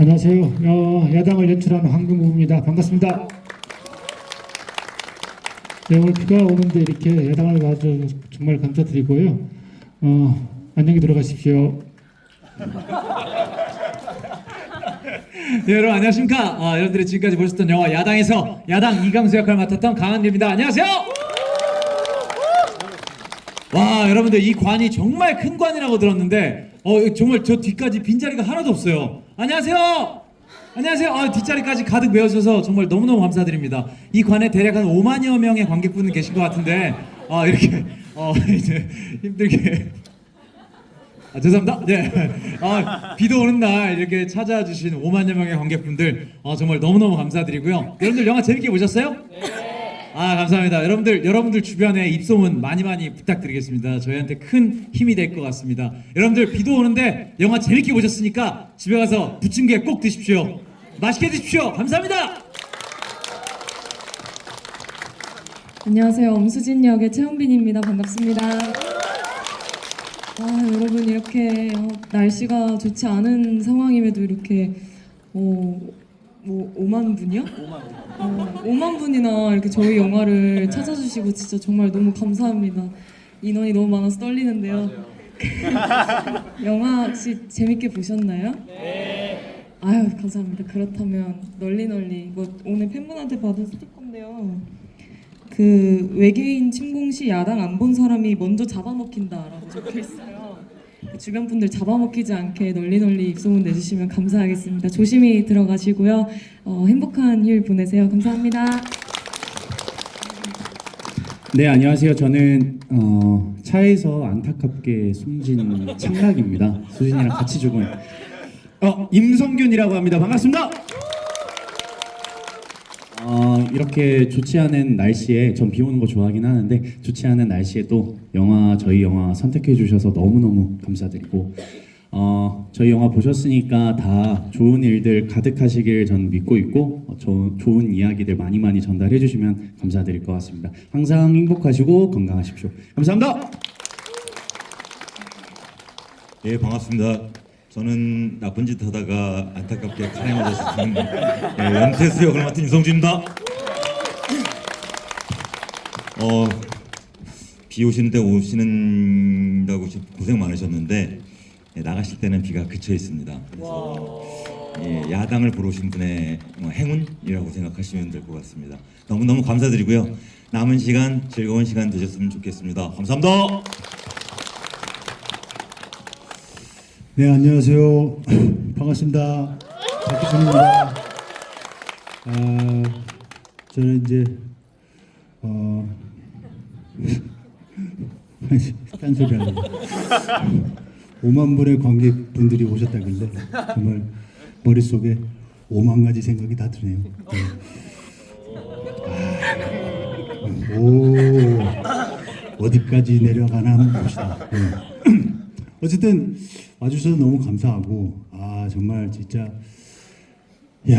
안녕하세요. 어, 야당을 연출하는 황금부입니다. 반갑습니다. 네, 오늘 비가 오는데 이렇게 야당을 봐주셔서 정말 감사드리고요. 어, 안녕히 들어가십시오. 네, 여러분 안녕하십니까? 아, 여러분들이 지금까지 보셨던 영화 야당에서 야당 이강수 역할을 맡았던 강한길입니다. 안녕하세요. 와, 여러분들 이 관이 정말 큰 관이라고 들었는데 어 정말 저 뒤까지 빈 자리가 하나도 없어요. 안녕하세요. 안녕하세요. 아, 뒷자리까지 가득 메워주셔서 정말 너무너무 감사드립니다. 이 관에 대략 한 5만여 명의 관객분들 계신 것 같은데 아, 이렇게 어, 이제 힘들게 아, 죄송합니다. 네. 아, 비도 오는 날 이렇게 찾아와 주신 5만여 명의 관객분들 어, 정말 너무너무 감사드리고요. 여러분들 영화 재밌게 보셨어요? 네. 아, 감사합니다. 여러분들 여러분들 주변에 입소문 많이 많이 부탁드리겠습니다. 저희한테 큰 힘이 될 것 같습니다. 여러분들 비도 오는데 영화 재밌게 보셨으니까 집에 가서 부침개 꼭 드십시오. 맛있게 드십시오. 감사합니다. 안녕하세요. 엄수진 역의 최원빈입니다. 반갑습니다. 아, 여러분 이렇게 어, 날씨가 좋지 않은 상황임에도 이렇게 어, 뭐 5만 분이요? 5만 분. 어, 5만 분이나 이렇게 저희 영화를 찾아주시고 진짜 정말 너무 감사합니다. 인원이 너무 많아서 떨리는데요. 영화 혹시 재밌게 보셨나요? 네. 아유 감사합니다. 그렇다면 널리 널리 이거 오늘 팬분한테 받은 스티커인데요. 그 외계인 침공 시 야당 안 본 사람이 먼저 잡아먹힌다라고 적혀 있어요. 주변 분들 잡아먹히지 않게 널리 널리 입소문 내주시면 감사하겠습니다. 조심히 들어가시고요. 어, 행복한 휴일 보내세요. 감사합니다. 네 안녕하세요. 저는 어, 차에서 안타깝게 숨진 창락입니다. 수진이랑 같이 죽은 어, 임성균이라고 합니다. 반갑습니다. 어, 이렇게 좋지 않은 날씨에 전 비 오는 거 좋아하긴 하는데 좋지 않은 날씨에 또 영화 저희 영화 선택해 주셔서 너무너무 감사드리고 어, 저희 영화 보셨으니까 다 좋은 일들 가득하시길 전 믿고 있고 어, 저, 좋은 이야기들 많이 많이 전달해 주시면 감사드릴 것 같습니다. 항상 행복하시고 건강하십시오. 감사합니다. 예 반갑습니다. 저는 나쁜 짓 하다가 안타깝게 칼에 맞아서 죽은 예, 연태수 역을 맡은 임성준입니다. 어, 비 오시는데 오시는다고 고생 많으셨는데 예, 나가실 때는 비가 그쳐 있습니다. 그래서 예, 야당을 보러 오신 분의 뭐 행운이라고 생각하시면 될 것 같습니다. 너무너무 감사드리고요. 남은 시간 즐거운 시간 되셨으면 좋겠습니다. 감사합니다. 네 안녕하세요. 반갑습니다. 박기순입니다. 아 저는 이제 어 딴 소리 하려고 5만 분의 관객분들이 오셨다길래 정말 머릿속에 5만 가지 생각이 다 드네요. 네. 아, 오 어디까지 내려가나 봅시다. 네. 어쨌든 와주셔서 너무 감사하고 아 정말 진짜 야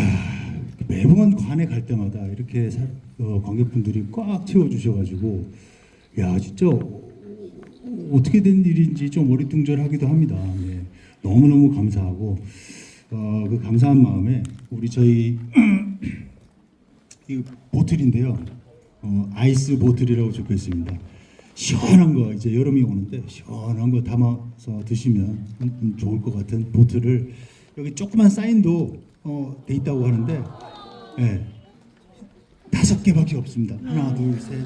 매번 관에 갈 때마다 이렇게 사- 어, 관객분들이 꽉 채워주셔가지고 야 진짜 어떻게 된 일인지 좀 어리둥절하기도 합니다. 네. 너무 너무 감사하고 어, 그 감사한 마음에 우리 저희 이 보틀인데요. 어, 아이스 보틀이라고 적혀 있습니다. 시원한 거 이제 여름이 오는데 시원한 거 담아서 드시면 좋을 것 같은 보틀을 여기 조그만 사인도 어, 돼 있다고 하는데 예, 다섯 개밖에 없습니다. 하나, 둘, 셋,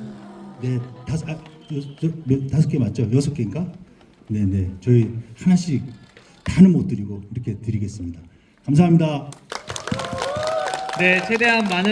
넷, 다섯, 아, 여, 저, 몇, 다섯 개 맞죠? 여섯 개인가? 네, 네. 저희 하나씩 다는 못 드리고 이렇게 드리겠습니다. 감사합니다. 네, 최대한 많은